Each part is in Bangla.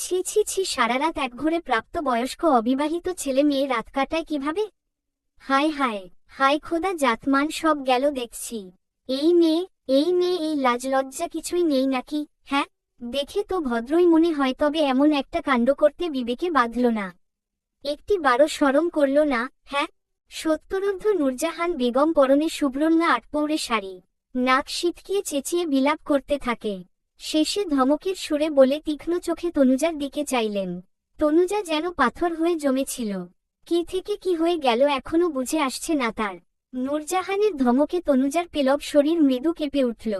ছি ছি ছি সারারাত একঘরে প্রাপ্ত বয়স্ক অবিবাহিত ছেলে মেয়ে রাত কাটায় কীভাবে? হায় হায় হায় খোদা, জাতমান সব গেল দেখছি। এই মেয়ে এই মেয়ে, এই লাজলজ্জা কিছুই নেই নাকি হ্যাঁ? দেখে তো ভদ্রই মনে হয়, তবে এমন একটা কাণ্ড করতে বিবেকে বাঁধল না। একটি বারো সরম করল না হ্যাঁ? সত্যরুদ্ধ নূরজাহান বেগম পরনে শুভ্রন্যা আটপৌরে শাড়ি, নাক সিটকিয়ে চেঁচিয়ে বিলাপ করতে থাকে। শেষে ধমকের সুরে বলে তীক্ষ্ণ চোখে তনুজার দিকে চাইলেন। তনুজা যেন পাথর হয়ে জমেছিল। কি থেকে কি হয়ে গেল এখনও বুঝে আসছে না তার। নূরজাহানের ধমকে তনুজার পেলব শরীর মৃদু কেঁপে উঠল।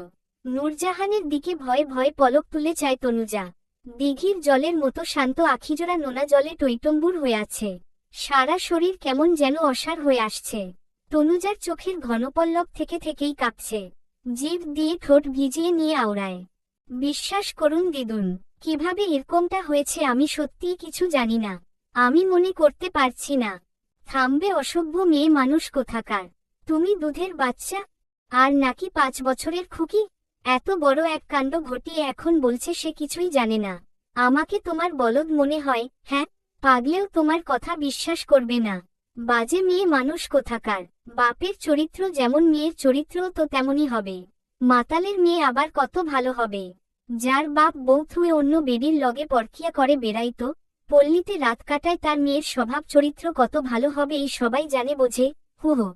নূরজাহানের দিকে ভয়ে ভয়ে পলক তুলে চায় তনুজা। দিঘির জলের মতো শান্ত আখিজোড়া নোনা জলে টৈটম্বুর হয়ে আছে। সারা শরীর কেমন যেন অসার হয়ে আসছে। তনুজার চোখের ঘনপল্লব থেকে থেকেই কাঁপছে। জিভ দিয়ে ঠোঁট ভিজিয়ে নিয়ে আওড়ায়। বিশ্বাস করুন দিদুন, কীভাবে এরকমটা হয়েছে আমি সত্যিই কিছু জানি না। আমি মনে করতে পারছি না। থামবে অসভ্য মেয়ে মানুষ কোথাকার। তুমি দুধের বাচ্চা? আর নাকি পাঁচ বছরের খুকি? এত বড় এক কাণ্ড ঘটিয়ে এখন বলছে সে কিছুই জানে না। আমাকে তোমার বলদ মনে হয় হ্যাঁ? পাগলেও তোমার কথা বিশ্বাস করবে না। বাজে মেয়ে মানুষ কোথাকার। বাপের চরিত্র যেমন মেয়ের চরিত্রও তো তেমনই হবে। মাতালের মেয়ে আবার কত ভালো হবে। যার বাপ বউ থুয়ে অন্য বেডির লগে পরকিয়া করে বেড়াইতো, পল্লীতে রাত কাটায় তার মেয়ের স্বভাব চরিত্র কত ভালো হবে এই সবাই জানে বোঝে হু হু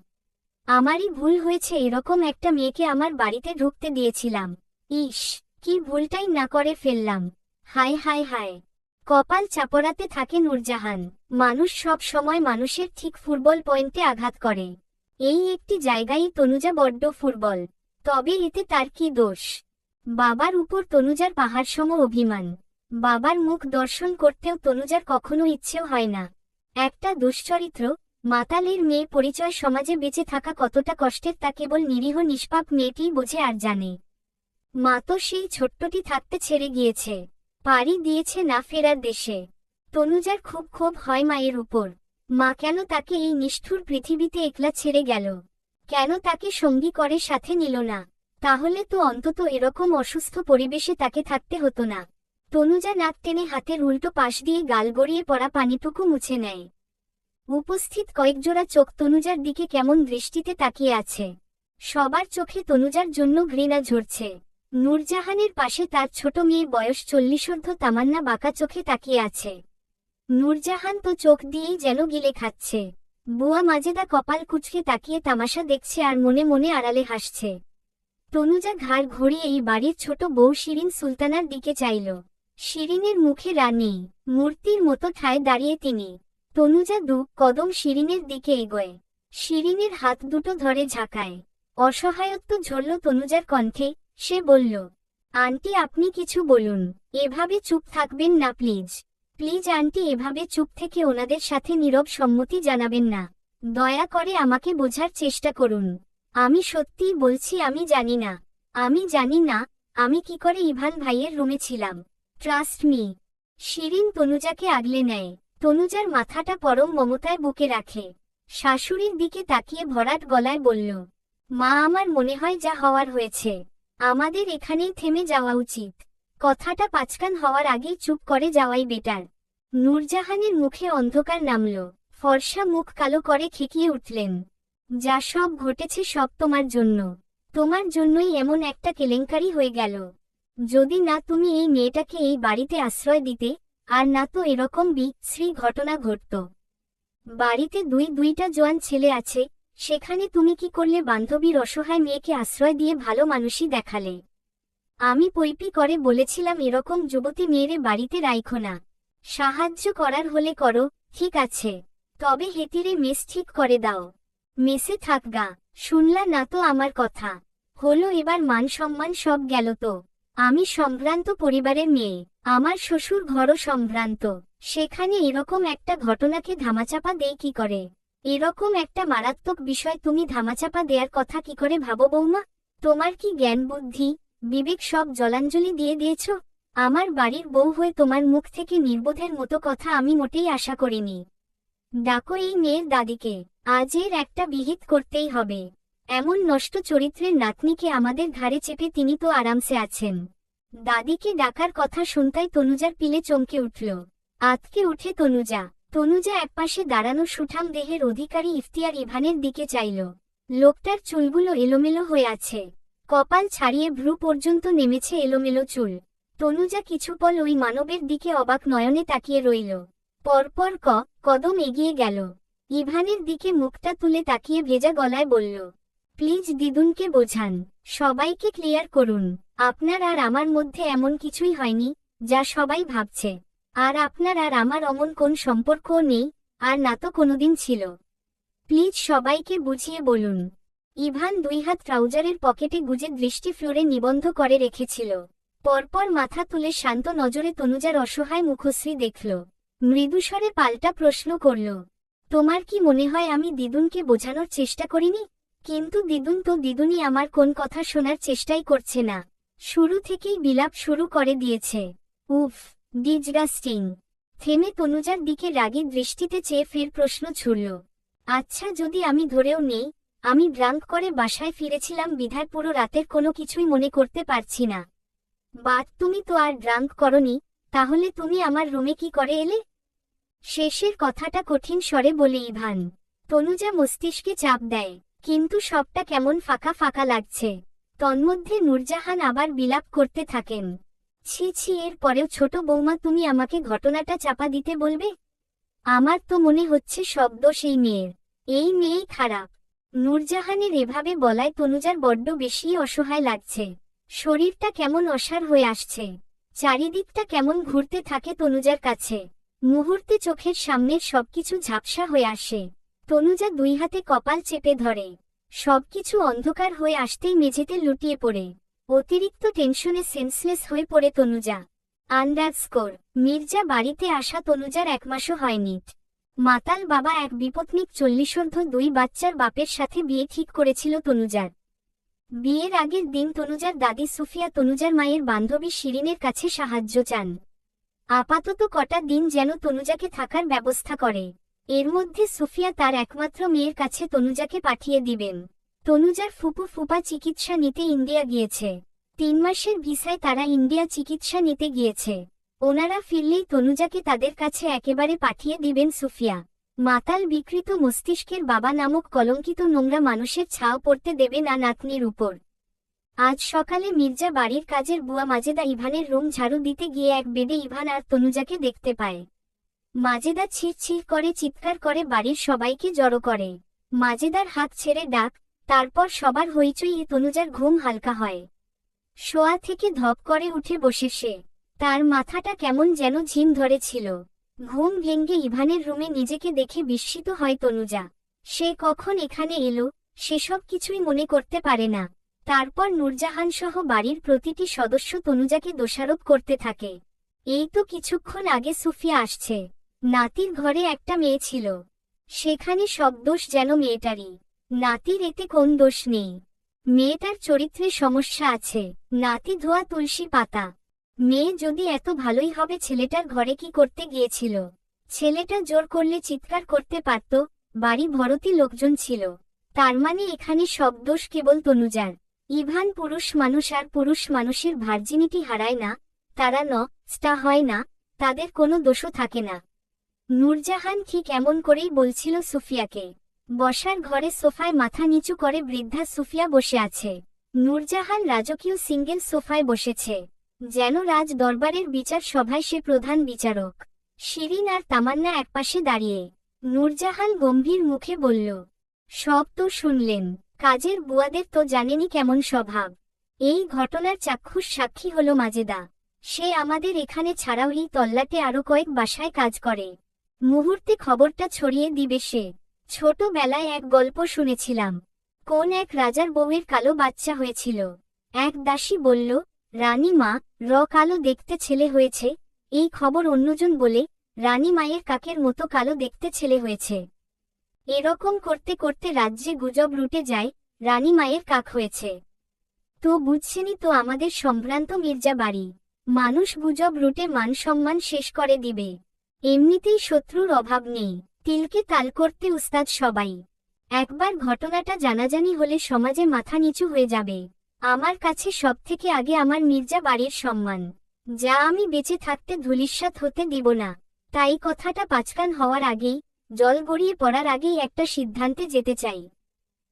আমারই ভুল হয়েছে এরকম একটা মেয়েকে আমার বাড়িতে ঢুকতে দিয়েছিলাম। ইস, কি ভুলটাই না করে ফেললাম। হায় হায় হায়। কপাল চাপড়াতে থাকে নূরজাহান। মানুষ সব সময় মানুষের ঠিক ফুটবল পয়েন্টে আঘাত করে। এই একটি জায়গায় তনুজা বড্ড ফুটবল। তবে এতে তার কি দোষ? বাবার উপর তনুজার পাহাড়সম অভিমান। বাবার মুখ দর্শন করতেও তনুজার কখনো ইচ্ছেও হয় না। একটা দুশ্চরিত্র, মাতালের মেয়ে পরিচয় সমাজে বেঁচে থাকা কতটা কষ্টের তা কেবল নিরীহ নিষ্পাপ মেয়েটিই বোঝে আর জানে। মা তো সেই ছোট্টটি থাকতে ছেড়ে গিয়েছে, পাড়ি দিয়েছে না ফেরার দেশে। তনুজার খুব ক্ষোভ হয় মায়ের উপর। মা কেন তাকে এই নিষ্ঠুর পৃথিবীতে একলা ছেড়ে গেল? কেন তাকে সঙ্গী করে সাথে নিল না? তাহলে তো অন্তত এরকম অসুস্থ পরিবেশে তাকে থাকতে হতো না। তনুজা নাক টেনে হাতের উল্টো পাশ দিয়ে গাল গড়িয়ে পড়া পানিটুকু মুছে নেয়। উপস্থিত কয়েকজোড়া চোখ তনুজার দিকে কেমন দৃষ্টিতে তাকিয়ে আছে। সবার চোখে তনুজার জন্য ঘৃণা ঝরছে। নূরজাহানের পাশে তার ছোট মেয়ে বয়স চল্লিশর্ধ তামান্না বাঁকা চোখে তাকিয়ে আছে। নূরজাহান তো চোখ দিয়েই যেন গিলে খাচ্ছে। বুয়া মাজেদা কপাল কুচকে তাকিয়ে তামাশা দেখছে আর মনে মনে আড়ালে হাসছে। তনুজা ঘাড় ঘুরিয়ে এই বাড়ির ছোট বউ শিরিন সুলতানার দিকে চাইল। শিরিনের মুখে রানী, মূর্তির মতো ঠায় দাঁড়িয়ে তিনি। তনুজা দু কদম শিরিনের দিকে এগোয়। শিরিনের হাত দুটো ধরে ঝাঁকায়। অসহায়ত্ব ঝরল তনুজার কণ্ঠে, সে বলল, আন্টি, আপনি কিছু বলুন। এভাবে চুপ থাকবেন না, প্লিজ। প্লিজ, আন্টি, এভাবে চুপ থেকে ওনাদের সাথে নীরব সম্মতি জানাবেন না। দয়া করে আমাকে বোঝার চেষ্টা করুন। আমি সত্যিই বলছি, আমি জানি না। আমি জানি না, আমি কি করে ইভান ভাইয়ের রুমে ছিলাম। ট্রাস্ট মি শিরিন তনুজাকে আগলে নেয়। তনুজার মাথাটা পরম মমতায় বুকে রাখে। শাশুড়ির দিকে তাকিয়ে ভরাট গলায় বলল, মা, আমার মনে হয় যা হওয়ার হয়েছে। আমাদের এখানেই থেমে যাওয়া উচিত। কথাটা পাঁচকান হওয়ার আগেই চুপ করে যাওয়াই বেটার নূরজাহানের মুখে অন্ধকার নামল। ফর্সা মুখ কালো করে খেকিয়ে উঠলেন। যা সব ঘটেছে সব তোমার জন্য। তোমার জন্যই এমন একটা কেলেঙ্কারি হয়ে গেল। যদি না তুমি এই মেয়েটাকে এই বাড়িতে আশ্রয় দিতে, আর না তো এরকম বিশ্রী ঘটনা ঘটত। বাড়িতে দুই দুইটা জোয়ান ছেলে আছে, সেখানে তুমি কি করলে বান্ধবীর অসহায় মেয়েকে আশ্রয় দিয়ে ভালো মানুষই দেখালে? আমি পৈপি করে বলেছিলাম এরকম যুবতী মেয়েরে বাড়িতে রাইখো না। সাহায্য করার হলে করো, ঠিক আছে। তবে হেতিরে মেস ঠিক করে দাও। মেসে থাকগা শুনলা না তো আমার কথা। হলো এবার মান সম্মান সব গেল তো। আমি সম্ভ্রান্ত পরিবারের মেয়ে, আমার শ্বশুর ঘরও সম্ভ্রান্ত। সেখানে এরকম একটা ঘটনাকে ধামাচাপা দেই কি করে? এরকম একটা মারাত্মক বিষয় তুমি ধামাচাপা দেয়ার কথা কি করে ভাবো বৌমা? তোমার কি জ্ঞান, বুদ্ধি, বিবেক সব জলাঞ্জলি দিয়ে দিয়েছ? আমার বাড়ির বউ হয়ে তোমার মুখ থেকে নির্বোধের মতো কথা আমি মোটেই আশা করিনি। ডাকো এই মেয়ের দাদিকে, আজের একটা বিহিত করতেই হবে। এমন নষ্ট চরিত্রের নাতনিকে আমাদের ঘাড়ে চেপে তিনি তো আরামসে আছেন। দাদিকে ডাকার কথা শুনতাই তনুজার পিলে চমকে উঠল। আতকে উঠে তনুজা তনুজা একপাশে দাঁড়ানো সুঠাম দেহের অধিকারী ইফতিয়ার ইভানের দিকে চাইল। লোকটার চুলগুলো এলোমেলো হয়ে আছে। কপাল ছাড়িয়ে ভ্রু পর্যন্ত নেমেছে এলোমেলো চুল। তনুজা কিছু পল ওই মানবের দিকে অবাক নয়নে তাকিয়ে রইল। পরপর ক, কদম এগিয়ে গেল। ইভানের দিকে মুখটা তুলে তাকিয়ে ভেজা গলায় বলল, প্লিজ দিদুনকে বোঝান, সবাইকে ক্লিয়ার করুন, আপনার আর আমার মধ্যে এমন কিছুই হয়নি, যা সবাই ভাবছে। আর আপনার আর আমার অমন কোন সম্পর্কও নেই, আর না তো কোনোদিন ছিল। প্লিজ সবাইকে বুঝিয়ে বলুন। ইভান দুই হাত ট্রাউজারের পকেটে গুজে দৃষ্টি ফ্লোরে নিবন্ধ করে রেখেছিল। পরপর মাথা তুলে শান্ত নজরে তনুজার অসহায় মুখশ্রী দেখল মৃদুস্বরে পাল্টা প্রশ্ন করল, তোমার কি মনে হয় আমি দিদুনকে বোঝানোর চেষ্টা করিনি? কিন্তু দিদুন তো দিদুনই আমার কোন কথা শোনার চেষ্টাই করছে না। শুরু থেকেই বিলাপ শুরু করে দিয়েছে। উফ ডিজগাস্টিং থেমে তনুজার দিকে রাগী দৃষ্টিতে চেয়ে ফের প্রশ্ন ছুড়ল আচ্ছা যদি আমি ধরেও নেই, আমি ড্রাঙ্ক করে বাসায় ফিরেছিলাম বিধার পুরো রাতের কোনো কিছুই মনে করতে পারছি না। বাট তুমি তো আর ড্রাঙ্ক করনি তাহলে তুমি আমার রুমে কি করে এলে? শেষের কথাটা কঠিন স্বরে বলে ইভান, তনুজা মস্তিষ্কে চাপ দেয়, কিন্তু সবটা কেমন ফাঁকা ফাঁকা লাগছে। তন্মধ্যে নূরজাহান আবার বিলাপ করতে থাকেন। ছি ছি, এর পরেও ছোট বৌমা তুমি আমাকে ঘটনাটা চাপা দিতে বলবে? আমার তো মনে হচ্ছে শব্দ সেই মেয়ের। এই মেয়েই খারাপ। নূরজাহানের এভাবে বলায় তনুজার বড্ড বেশি অসহায় লাগছে। শরীরটা কেমন অসার হয়ে আসছে। চারিদিকটা কেমন ঘুরতে থাকে তনুজার কাছে। মুহূর্তে চোখের সামনের সবকিছু ঝাপসা হয়ে আসে। তনুজা দুই হাতে কপাল চেপে ধরে। সবকিছু অন্ধকার হয়ে আসতেই মেঝেতে লুটিয়ে পড়ে। অতিরিক্ত টেনশনে সেন্সলেস হয়ে পড়ে তনুজা। আন্ডারস্কোর মির্জা বাড়িতে আসা তনুজার এক মাসও হয়নি। মাতাল বাবা এক বিপত্নিক চল্লিশর্ধ দুই বাচ্চার বাপের সাথে বিয়ে ঠিক করেছিল তনুজার। বিয়ের আগের দিন তনুজার দাদি সুফিয়া তনুজার মায়ের বান্ধবী শিরিনের কাছে সাহায্য চান। আপাতত কটা দিন যেন তনুজাকে থাকার ব্যবস্থা করে। এর মধ্যে সুফিয়া তার একমাত্র মেয়ের কাছে তনুজাকে পাঠিয়ে দিবেন। তনুজার ফুপু ফুপা চিকিৎসা নিতে ইন্ডিয়া গিয়েছে। তিন মাসের ভিসায় তারা ইন্ডিয়া চিকিৎসা নিতে গিয়েছে। ওনারা ফিরলেই তনুজাকে তাদের কাছে একেবারে পাঠিয়ে দিবেন সুফিয়া। মাতাল বিকৃত মস্তিষ্কের বাবা নামক কলঙ্কিত নোংরা মানুষের ছাও পড়তে দেবে না নাতনির উপর। আজ সকালে মির্জা বাড়ির কাজের বুয়া মাজেদা ইভানের রুম ঝাড়ু দিতে গিয়ে এক বেডে ইভান আর তনুজাকে দেখতে পায়। মাজেদা ছির করে, চিৎকার করে, বাড়ির সবাইকে জড়ো করে। মাজেদার হাত ছেড়ে ডাক, তারপর সবার হইচই তনুজার ঘুম হালকা হয়। শোয়া থেকে ধপ করে উঠে বসে সে। তার মাথাটা কেমন যেন ঝিম ধরেছিল। ঘুম ভেঙ্গে ইভানের রুমে নিজেকে দেখে বিস্মিত হয় তনুজা। সে কখন এখানে এলো, সেসব কিছুই মনে করতে পারে না। তারপর নূরজাহান সহ বাড়ির প্রতিটি সদস্য তনুজাকে দোষারোপ করতে থাকে। এই তো কিছুক্ষণ আগে সুফিয়া আসছে। নাতির ঘরে একটা মেয়ে ছিল। সেখানে সব দোষ যেন মেয়েটারই। নাতির এতে কোন দোষ নেই। মেয়েটার চরিত্রে সমস্যা আছে। নাতি ধোয়া তুলসী পাতা। মেয়ে যদি এত ভালোই হবে, ছেলেটার ঘরে কি করতে গিয়েছিল? ছেলেটা জোর করলে চিৎকার করতে পারত, বাড়ি ভরতি লোকজন ছিল। তার মানে এখানে সব দোষ কেবল তনুজার। ইভান পুরুষ মানুষ আর পুরুষ মানুষের ভার্জিনিটি হারায় না, তারা ন, স্টা হয় না, তাদের কোনো দোষও থাকে না। নূরজাহান ঠিক এমন করেই বলছিল সুফিয়াকে। বসার ঘরে সোফায় মাথা নিচু করে বৃদ্ধা সুফিয়া বসে আছে। নূরজাহান রাজকীয় সিঙ্গেল সোফায় বসেছে। যেন রাজ দরবারের বিচার সভায় সে প্রধান বিচারক। শিরিন আর তামান্না একপাশে দাঁড়িয়ে নূরজাহান গম্ভীর মুখে বলল, সব তো শুনলেন, কাজের বুয়াদের তো জানেনি কেমন স্বভাব। এই ঘটনার চাক্ষুষ সাক্ষী হল মাজেদা। সে আমাদের এখানে ছাড়াও এই তল্লাটে আরও কয়েক বাসায় কাজ করে। মুহূর্তে খবরটা ছড়িয়ে দিবে সে। ছোটবেলায় এক গল্প শুনেছিলাম। কোন এক রাজার বউয়ের কালো বাচ্চা হয়েছিল। এক দাসী বলল রানী মা র কালো দেখতে ছেলে হয়েছে, এই খবর অন্যজন বলে রানী মায়ের কাকের মতো কালো দেখতে ছেলে হয়েছে। এরকম করতে করতে রাজ্যে গুজব রুটে যায় রানী মায়ের কাক হয়েছে। তো বুঝছেনি তো আমাদের সম্ভ্রান্ত মির্জা বাড়ি। মানুষ গুজব রুটে মান সম্মান শেষ করে দিবে। এমনিতেই শত্রুর অভাব নেই, তিলকে তাল করতে উস্তাদ সবাই। একবার ঘটনাটা জানাজানি হলে সমাজে মাথা নিচু হয়ে যাবে। আমার কাছে সবথেকে আগে আমার মির্জা বাড়ির সম্মান। যা আমি বেঁচে থাকতে ধুলিস্বাত হতে দিব না। তাই কথাটা পাঁচকান হওয়ার আগেই, জল গড়িয়ে পড়ার আগেই একটা সিদ্ধান্তে যেতে চাই।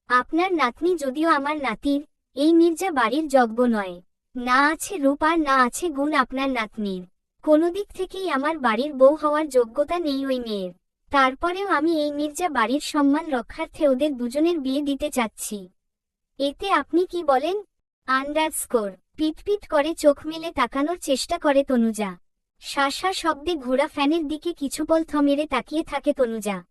আপনার নাতনি যদিও আমার নাতির, এই মির্জা বাড়ির যজ্ঞ নয়। না আছে রূপ আর না আছে গুণ আপনার নাতনির। কোনো দিক থেকেই আমার বাড়ির বউ হওয়ার যোগ্যতা নেই ওই মেয়ের। তারপরেও আমি এই মির্জা বাড়ির সম্মান রক্ষার্থে ওদের দুজনের বিয়ে দিতে চাচ্ছি। এতে আপনি কি বলেন? আন্ডারস্কোর পিটপিট করে চোখ মেলে তাকানোর চেষ্টা করে তনুজা। শাসা শব্দে ঘোড়া ফ্যানের দিকে কিছুপল থমেরে তাকিয়ে থাকে তনুজা।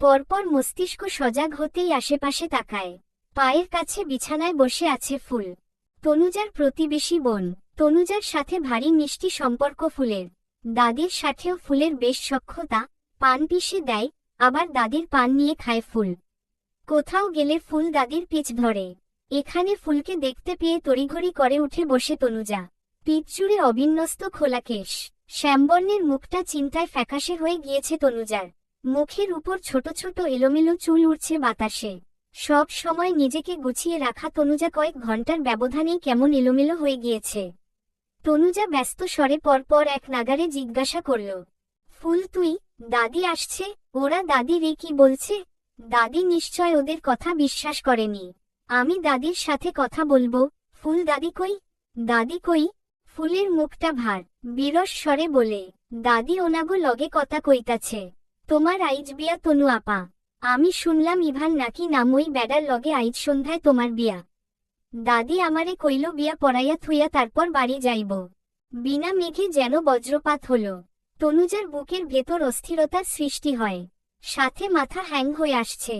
পরপর মস্তিষ্ক সজাগ হতেই আশেপাশে তাকায়। পায়ের কাছে বিছানায় বসে আছে ফুল। তনুজার প্রতিবেশী বোন। তনুজার সাথে ভারী মিষ্টি সম্পর্ক ফুলের। দাদির সাথেও ফুলের বেশ সক্ষতা পান পিষে দেয়, আবার দাদির পান নিয়ে খায় ফুল। কোথাও গেলে ফুল দাদির পিচ ধরে। এখানে ফুলকে দেখতে পেয়ে তড়িঘড়ি করে উঠে বসে তনুজা। পিঠ জুড়ে অবিন্যস্ত খোলা কেশ। শ্যামবর্ণের মুখটা চিন্তায় ফ্যাকাশে হয়ে গিয়েছে তনুজার। মুখের উপর ছোট ছোট এলোমেলো চুল উঠছে বাতাসে। সব সময় নিজেকে গুছিয়ে রাখা তনুজা কয়েক ঘণ্টার ব্যবধানেই কেমন এলোমেলো হয়ে গিয়েছে। তনুজা ব্যস্ত স্বরে পরপর এক নাগারে জিজ্ঞাসা করল, ফুল তুই? দাদি আসছে? ওরা দাদি রে কি বলছে? দাদি নিশ্চয় ওদের কথা বিশ্বাস করেনি। আমি দাদির সাথে কথা বলব। ফুল দাদি কই? দাদি কই? ফুলের মুখটা ভার, বিরস স্বরে বলে, দাদি ওনাগো লগে কথা কইতাছে, তোমার আইজ বিয়া তনু আপা। আমি শুনলাম ইভান নাকি নামই বেডার লগে আইজ সন্ধ্যায় তোমার বিয়া। দাদি আমারে কইল বিয়া পড়াইয়া থুইয়া তারপর বাড়ি যাইব। বিনা মেঘে যেন বজ্রপাত হল। তনুজার বুকের ভেতর অস্থিরতার সৃষ্টি হয়। সাথে মাথা হ্যাং হয়ে আসছে।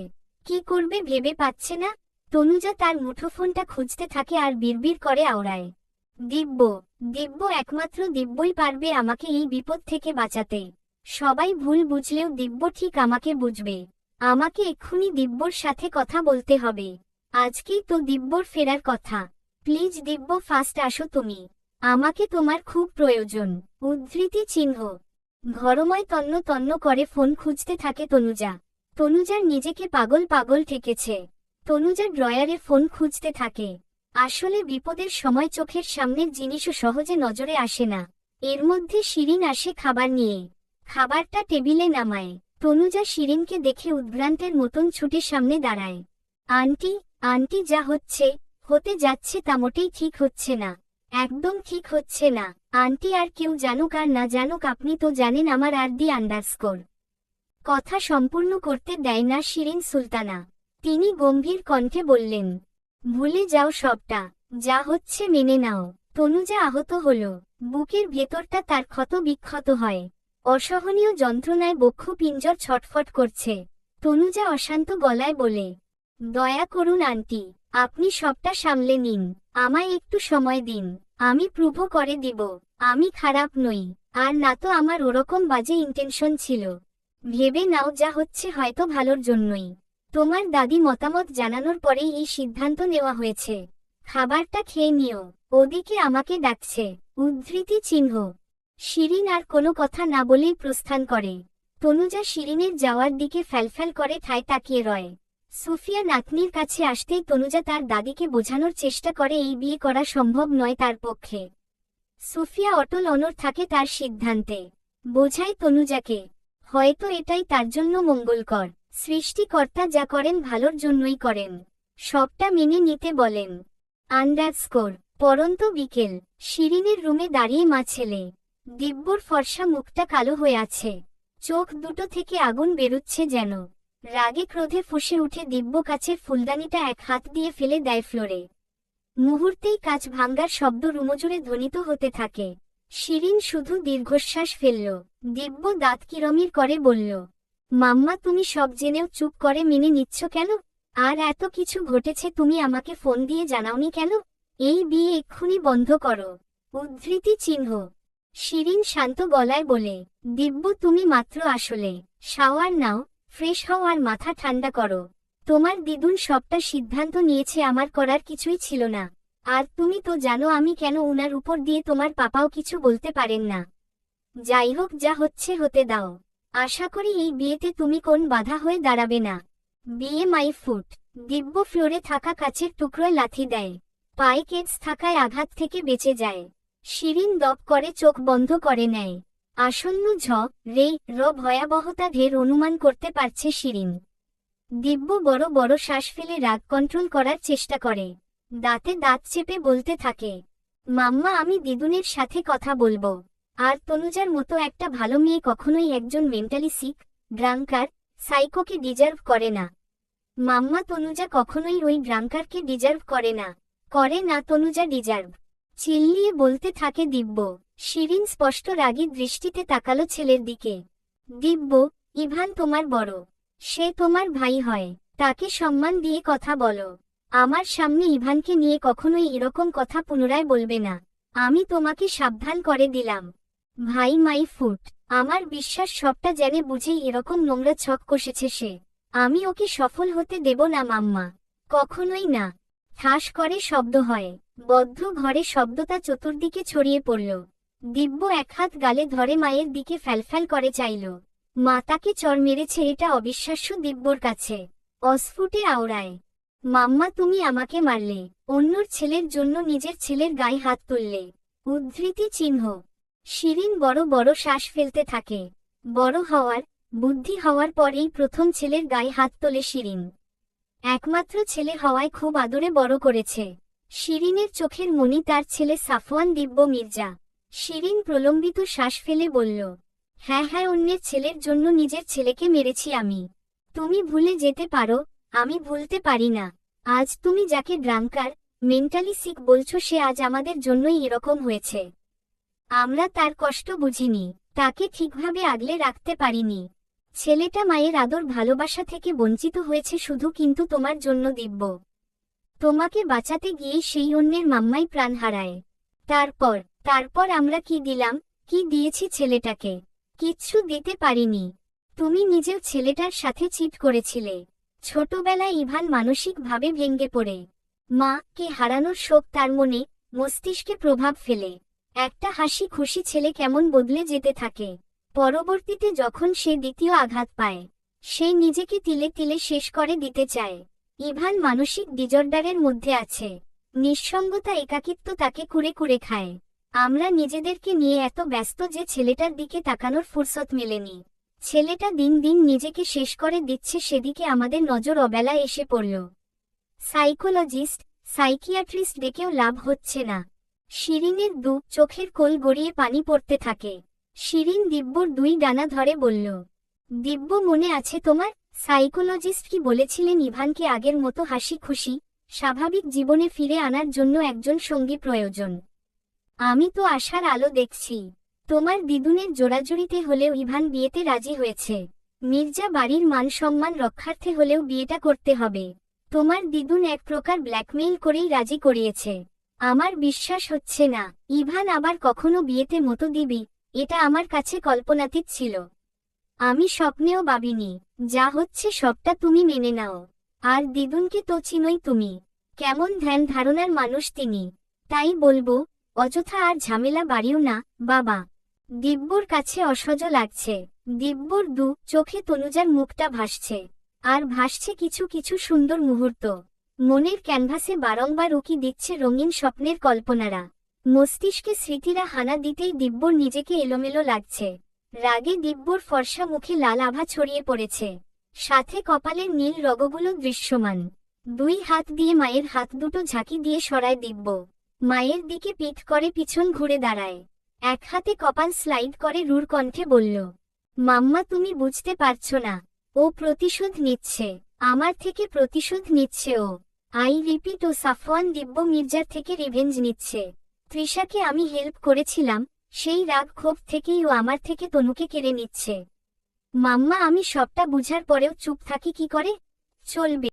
কি করবে ভেবে পাচ্ছে না? তনুজা তার মুঠোফোনটা খুঁজতে থাকে আর বিড়বিড় করে আওড়ায়। দিব্য দিব্য একমাত্র দিব্যই পারবে আমাকে এই বিপদ থেকে বাঁচাতে। সবাই ভুল বুঝলেও দিব্য ঠিক আমাকে বুঝবে। আমাকে এক্ষুনি দিব্যর সাথে কথা বলতে হবে। আজকেই তো দিব্যর ফেরার কথা। প্লিজ দিব্য ফাস্ট আসো তুমি। আমাকে তোমার খুব প্রয়োজন। উদ্ধৃতি চিহ্ন। ঘরময় তন্ন তন্ন করে ফোন খুঁজতে থাকে তনুজা। তনুজার নিজেকে পাগল পাগল ঠেকেছে। তনুজা ড্রয়ারে ফোন খুঁজতে থাকে। আসলে বিপদের সময় চোখের সামনের জিনিসও সহজে নজরে আসে না। এর মধ্যে শিরিন আসে খাবার নিয়ে। খাবারটা টেবিলে নামায়। তনুজা শিরিনকে দেখে উদ্ভ্রান্তের মতন ছুটে সামনে দাঁড়ায়। আন্টি আন্টি যা হচ্ছে, হতে যাচ্ছে তা মোটেই ঠিক হচ্ছে না। একদম ঠিক হচ্ছে না। আন্টি আর কেউ জানুক আর না জানুক আপনি তো জানেন আমার আর দি আন্ডারস্কোর। কথা সম্পূর্ণ করতে দেয় না শিরিন সুলতানা। তিনি গম্ভীর কণ্ঠে বললেন, ভুলে যাও সবটা, যা হচ্ছে মেনে নাও। তনুজা আহত হল। বুকের ভেতরটা তার ক্ষত বিক্ষত হয়। অসহনীয় যন্ত্রণায় বক্ষ পিঞ্জর ছটফট করছে। তনুজা অশান্ত গলায় বলে, দয়া করুন আন্টি, আপনি সবটা সামলে নিন। আমায় একটু সময় দিন। আমি প্রুভ করে দিব। আমি খারাপ নই। আর না তো আমার ওরকম বাজে ইন্টেনশন ছিল। ভেবে নাও যা হচ্ছে হয়তো ভালোর জন্যই। তোমার দাদি মতামত জানানোর পরেই এই সিদ্ধান্ত নেওয়া হয়েছে। খাবারটা খেয়ে নিও। ওদিকে আমাকে ডাকছে। উদ্ধৃতি চিহ্ন। শিরিন আর কোনো কথা না বলেই প্রস্থান করে। তনুজা শিরিনের যাওয়ার দিকে ফ্যালফ্যাল করে ঠায় তাকিয়ে রয়। সুফিয়া নাতনির কাছে আসতেই তনুজা তার দাদিকে বোঝানোর চেষ্টা করে এই বিয়ে করা সম্ভব নয় তার পক্ষে। সুফিয়া অটল অনর থাকে তার সিদ্ধান্তে। বোঝায় তনুজাকে। হয়তো এটাই তার জন্য মঙ্গলকর। সৃষ্টিকর্তা যা করেন ভালোর জন্যই করেন। সবটা মেনে নিতে বলেন। আন্ডারস্কোর পরন্ত বিকেল, শিরিনের রুমে দাঁড়িয়ে মা ছেলে। দিব্যর ফর্সা মুখটা কালো হয়ে আছে। চোখ দুটো থেকে আগুন বেরুচ্ছে যেন। রাগে ক্রোধে ফুসে উঠে দিব্য কাছের ফুলদানিটা এক হাত দিয়ে ফেলে দেয় ফ্লোরে। মুহূর্তেই কাজ ভাঙ্গার শব্দ রুমজুড়ে ধ্বনিত হতে থাকে। শিরিন শুধু দীর্ঘশ্বাস ফেলল। দিব্য দাঁত কিরমির করে বলল মাম্মা, তুমি সব জেনেও চুপ করে মেনে নিচ্ছ কেন? আর এত কিছু ঘটেছে তুমি আমাকে ফোন দিয়ে জানাওনি কেন? এই বিয়ে এক্ষুনি বন্ধ করো। উদ্ধৃতি চিহ্ন। শিরিন শান্ত গলায় বলে, দিব্য, তুমি মাত্র আসলে। শাওয়ার নাও, ফ্রেশ হও আর মাথা ঠান্ডা করো। তোমার দিদুন সবটা সিদ্ধান্ত নিয়েছে আমার করার কিছুই ছিল না। আর তুমি তো জানো আমি কেন উনার উপর দিয়ে তোমার পাপাও কিছু বলতে পারেন না। যাই হোক, যা হচ্ছে হতে দাও। আশা করি এই বিয়েতে তুমি কোন বাধা হয়ে দাঁড়াবে না। বিয়ে মাই ফুট। দিব্য ফ্লোরে থাকা কাছের টুকরোয় লাথি দেয়। পায়ে কেটস থাকায় আঘাত থেকে বেঁচে যায়। শিরিন দপ করে চোখ বন্ধ করে নেয়। আসন্ন ঝ, রে, র ভয়াবহতা ঢের অনুমান করতে পারছে শিরিন। দিব্য বড় বড় শ্বাস ফেলে রাগ কন্ট্রোল করার চেষ্টা করে। দাঁতে দাঁত চেপে বলতে থাকে, মাম্মা, আমি দিদুনের সাথে কথা বলব। আর তনুজার মতো একটা ভালো মেয়ে কখনোই একজন মেন্টালি সিক ড্রাঙ্কার সাইকোকে ডিজার্ভ করে না। মাম্মা তনুজা কখনোই ওই ড্রাঙ্কারকে ডিজার্ভ করে না। করে না তনুজা ডিজার্ভ চিল্লিয়ে বলতে থাকে দিব্য। শিরিন স্পষ্ট রাগী দৃষ্টিতে তাকালো ছেলের দিকে। দিব্য, ইভান তোমার বড়। সে তোমার ভাই হয়। তাকে সম্মান দিয়ে কথা বলো। আমার সামনে ইভানকে নিয়ে কখনোই এরকম কথা পুনরায় বলবে না। আমি তোমাকে সাবধান করে দিলাম। ভাই, মাই ফুট, আমার বিশ্বাস সবটা জেনে বুঝেই এরকম নোংরা ছক কষেছে সে। আমি ওকে সফল হতে দেব না, মাম্মা। কখনোই না। ঠাস করে শব্দ হয়। বদ্ধ ঘরে শব্দটা চতুর্দিকে ছড়িয়ে পড়ল। দিব্য এক হাত গালে ধরে মায়ের দিকে ফ্যালফ্যাল করে চাইল। মা তাকে চর মেরেছে এটা অবিশ্বাস্য দিব্যর কাছে। অস্ফুটে আওড়ায়। মাম্মা, তুমি আমাকে মারলে। অন্যর ছেলের জন্য নিজের ছেলের গায়ে হাত তুললে। উদ্ধৃতি চিহ্ন। শিরিন বড় বড় শ্বাস ফেলতে থাকে। বড় হওয়ার, বুদ্ধি হওয়ার পরেই প্রথম ছেলের গায়ে হাত তোলে শিরিন। একমাত্র ছেলে হওয়ায় খুব আদরে বড় করেছে। শিরিনের চোখের মনি তার ছেলে সাফওয়ান দিব্য মির্জা। শিরিন প্রলম্বিত শ্বাস ফেলে বলল হ্যাঁ হ্যাঁ অন্যের ছেলের জন্য নিজের ছেলেকে মেরেছি আমি। তুমি ভুলে যেতে পারো, আমি ভুলতে পারি না। আজ তুমি যাকে ড্রাঙ্কার মেন্টালি সিক বলছো সে আজ আমাদের জন্যই এরকম হয়েছে। আমরা তার কষ্ট বুঝিনি, তাকে ঠিকভাবে আগলে রাখতে পারিনি। ছেলেটা মায়ের আদর ভালোবাসা থেকে বঞ্চিত হয়েছে শুধু কিন্তু তোমার জন্য দিব্য। তোমাকে বাঁচাতে গিয়ে সেই অন্যের মাম্মাই প্রাণ হারায়। তারপর তারপর আমরা কি দিলাম, কি দিয়েছি ছেলেটাকে? কিচ্ছু দিতে পারিনি। তুমি নিজেও ছেলেটার সাথে চিট করেছিলে। ছোটবেলায় ইভান মানসিকভাবে ভেঙ্গে পড়ে। মা, কে হারানোর শোক তার মনে, মস্তিষ্কে প্রভাব ফেলে। একটা হাসি খুশি ছেলে কেমন বদলে যেতে থাকে। পরবর্তীতে যখন সে দ্বিতীয় আঘাত পায়, সে নিজেকে তিলে তিলে শেষ করে দিতে চায়। ইভান মানসিক ডিজর্ডারের মধ্যে আছে। নিঃসঙ্গতা একাকিত্ব তাকে কুড়ে কুড়ে খায়। আমরা নিজেদেরকে নিয়ে এত ব্যস্ত যে ছেলেটার দিকে তাকানোর ফুরসত মেলেনি। ছেলেটা দিন দিন নিজেকে শেষ করে দিচ্ছে সেদিকে আমাদের নজর অবেলায় এসে পড়ল। সাইকোলজিস্ট, সাইকিয়াট্রিস্ট ডেকেও লাভ হচ্ছে না। শিরিনের দু চোখের কোল গড়িয়ে পানি পড়তে থাকে। শিরিন দিব্যর দুই ডানা ধরে বলল, দিব্য, মনে আছে তোমার? সাইকোলজিস্ট কি বলেছিলেন ইভানকে আগের মতো হাসি খুশি, স্বাভাবিক জীবনে ফিরে আনার জন্য একজন সঙ্গী প্রয়োজন? আমি তো আশার আলো দেখছি। তোমার দিদুনের জোড়াজুড়িতে হলেও ইভান বিয়েতে রাজি হয়েছে। মির্জা বাড়ির মান সম্মান রক্ষার্থে হলেও বিয়েটা করতে হবে। তোমার দিদুন এক প্রকার ব্ল্যাকমেইল করেই রাজি করিয়েছে। আমার বিশ্বাস হচ্ছে না। ইভান আবার কখনো বিয়েতে মতো দিবি, এটা আমার কাছে কল্পনাতীত ছিল। আমি স্বপ্নেও ভাবিনি, যা হচ্ছে সবটা তুমি মেনে নাও। আর দিদুনকে তো চিনই তুমি। কেমন ধ্যান ধারণার মানুষ তিনি। তাই বলব, অযথা আর ঝামেলা বাড়িও না, বাবা। দিব্যর কাছে অসহ্য লাগছে। দিব্যর দু চোখে তনুজার মুখটা ভাসছে। আর ভাসছে কিছু কিছু সুন্দর মুহূর্ত। মনের ক্যানভাসে বারংবার উকি দিচ্ছে রঙিন স্বপ্নের কল্পনারা। মস্তিষ্কে স্মৃতিরা হানা দিতেই দিব্যর নিজেকে এলোমেলো লাগছে। রাগে দিব্যর ফর্সা মুখে লাল আভা ছড়িয়ে পড়েছে। সাথে কপালের নীল রগগুলো দৃশ্যমান। দুই হাত দিয়ে মায়ের হাত দুটো ঝাঁকি দিয়ে সরায় দিব্য। মায়ের দিকে পিঠ করে পিছন ঘুরে দাঁড়ায়। এক হাতে কপাল স্লাইড করে রুর কণ্ঠে বলল, মাম্মা, তুমি বুঝতে পারছ না। ও প্রতিশোধ নিচ্ছে। আমার থেকে প্রতিশোধ নিচ্ছে ও। আই ও সাফওয়ান দিব্য মির্জার থেকে রিভেঞ্জ নিচ্ছে। তৃষাকে আমি হেল্প করেছিলাম, সেই রাগ ক্ষোভ থেকেই ও আমার থেকে তনুকে কেড়ে নিচ্ছে। মাম্মা আমি সবটা বুঝার পরেও চুপ থাকি কি করে? চলবে।